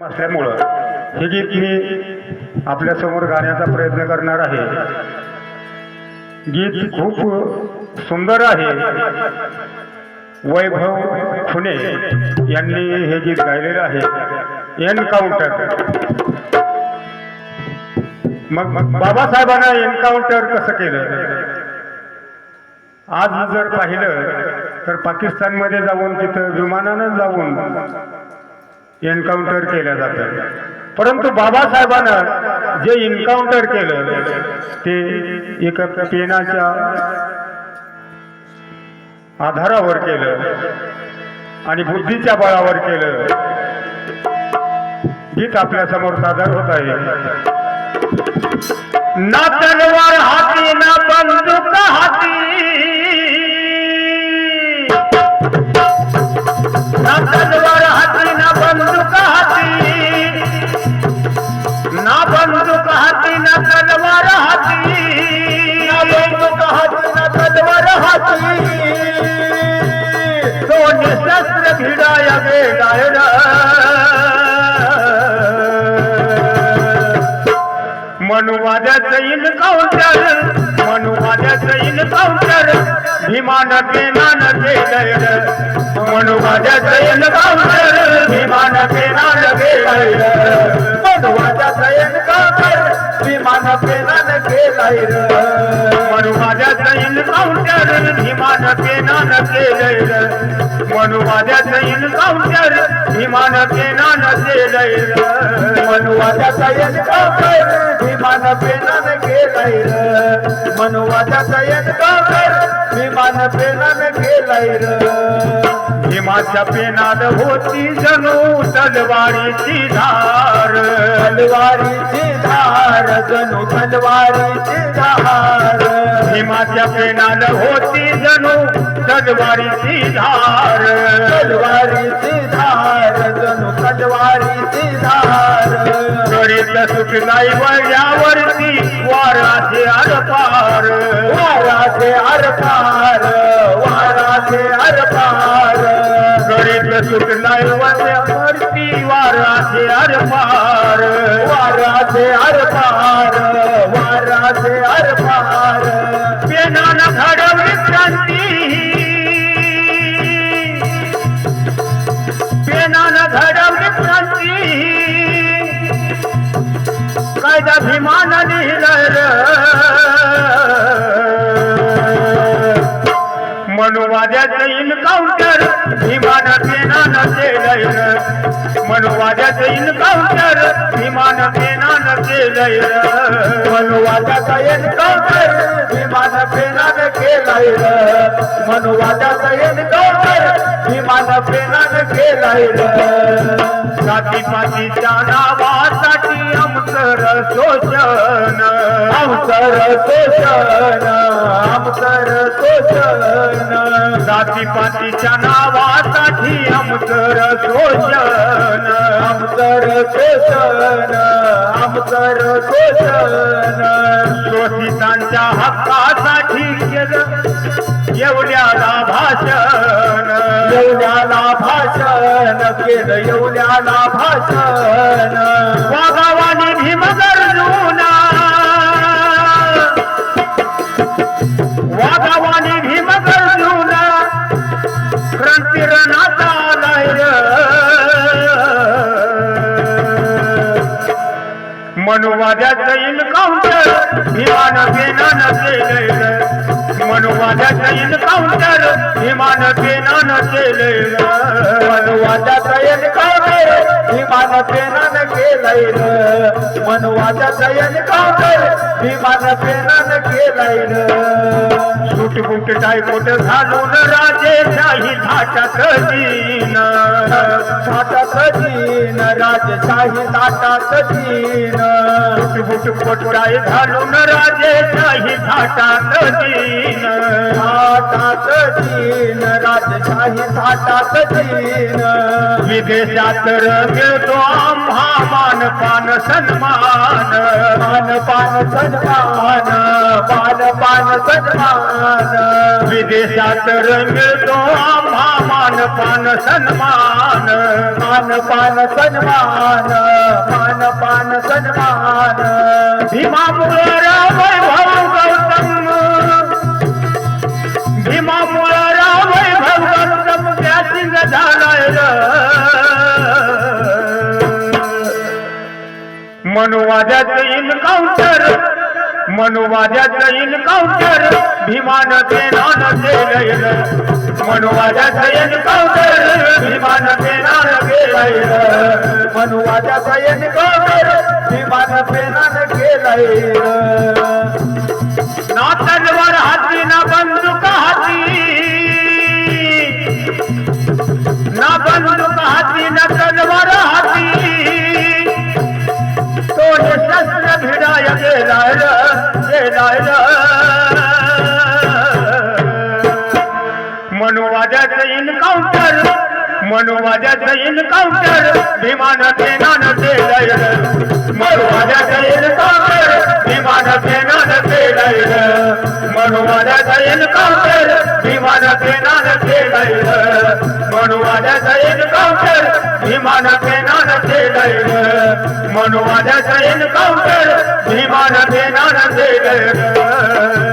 असल्यामुळं हे गीत मी आपल्यासमोर गाण्याचा प्रयत्न करणार आहे. गीत खूप सुंदर आहे. वैभव खुने यांनी हे गीत गायलेलं आहे. एनकाउंटर मग मग बाबासाहेबांना एन्काउंटर कसं केलं? आज जर पाहिलं तर पाकिस्तानमध्ये जाऊन तिथं विमानानं जाऊन एन्काउंटर केलं जातं परंतु बाबासाहेबांना जे एन्काउंटर केलं ते एका पेनाच्या आधारावर केलं आणि बुद्धीच्या बळावर केलं. गीत आपल्यासमोर सादर होत आहे. ना तलवार हाती ना बंदूक हाती. ना तलवार तलवार हाती ना बंदूक हाती ना तलवार हाती दोन्ही शस्त्र भिडाया गेडायला मनुवाद्याचं इनकाउंटर मनुवाद्याचं इनकाउंटर भीमान पेनान केलंय मनुवाद्याचं इनकाउंटर भीमान पेनान पेनान केलंय मनुवाद्याचं इनकाउंटर भीमान पेनान केलंय मनुवाद्याचं इनकाउंटर भीमान पेनान केलंय मनुवादाचा एन्काउंटर विमान पेनानं केलाय र. मनुवादाचा एन्काउंटर विमान पेनानं केलाय र. भीमाच्या पेनात होती जणू तलवारीची धार. तलवारीची जणू तलवारीची धार भीमाच्या पेनात होती जणू तलवारीची धार तलवारीची धार जणू तलवारीची धार गरीब सुटलाई वळ्यावरती वाराचे आरपार वाराचे आरपार वाराचे आरपार गरीब सुटलाई वळ्यावरती वाराचे आरपार वाराचे आरपार वाराचे आरपार पेनानं घडवली क्रांती. पेनानं घडवली क्रांती. कायदा भीमान लिहिलं माझ्या जैन मनुवाद्याचं इनकाउंटर भीमान पेनानं केलंय. मनुवादाचा एन्काउंटर विमान पेनानं केलाय. र मनुवादाचा एन्काउंटर विमान पेनानं केलाय. र जातीपातीच्या नावासाठी आमचं शोषण आमचं शोषण आमचं शोषण जातीपातीच्या नावासाठी आमचं शोषण आमचं शोषण आमचं शोषण शोषितांच्या हक्कासाठी केलं केलं येवल्याला भाषण वाघावानी भीमगर्जुना वाघावानी भीम गर्जुना मनुवाद्याचं इनकाउंटर भीमान पेनानं केलंय मनुवाद्याचं इनकाउंटर भीमान पेनानं केलंय मनुवादाचा एन्काउंटर विमान पेनानं केलाय र मनुवादाचा एन्काउंटर विमान पेनानं केलाय र टायकोट घालून थाटात जीन ताटात जीन राजशाही ताटात जीन सुटबुट पोटाय घालून राजेशाही थाटात जीन ताटात जीन राजशाही ताटात जीन विदेशात मिळतो आम्हा मान पान सन्मान. मान पान सन्मान मान पान सन्मान. विदेशात रंगतो आम्हा मान पान सन्मान. मान पान सन्मान मान पान सन्मान भीमा मुळरा वैभव मनुवाद्याचं इन्काउंटर मनुवाद्याचं इन्काउंटर भीमान सेनान केलंय. मनुवाद्याचं इन्काउंटर भीमान सेनान केलंय. मनुवाद्याचा एन्काउंटर विमान पेनाने केलाय. ना मनुवाद्याचं इन्काउंटर मनुवाद्याचं इन्काउंटर विमान सेनानं केलंय मनुवाद्याचं इन्काउंटर विमान सेनानं केलंय मनुवाद्याचं इन्काउंटर विमान सेनानं केलंय मनुवाद्याचं इन्काउंटर विमान सेनानं केलंय मनुवाद्याचं इन्काउंटर विमान सेनानं केलंय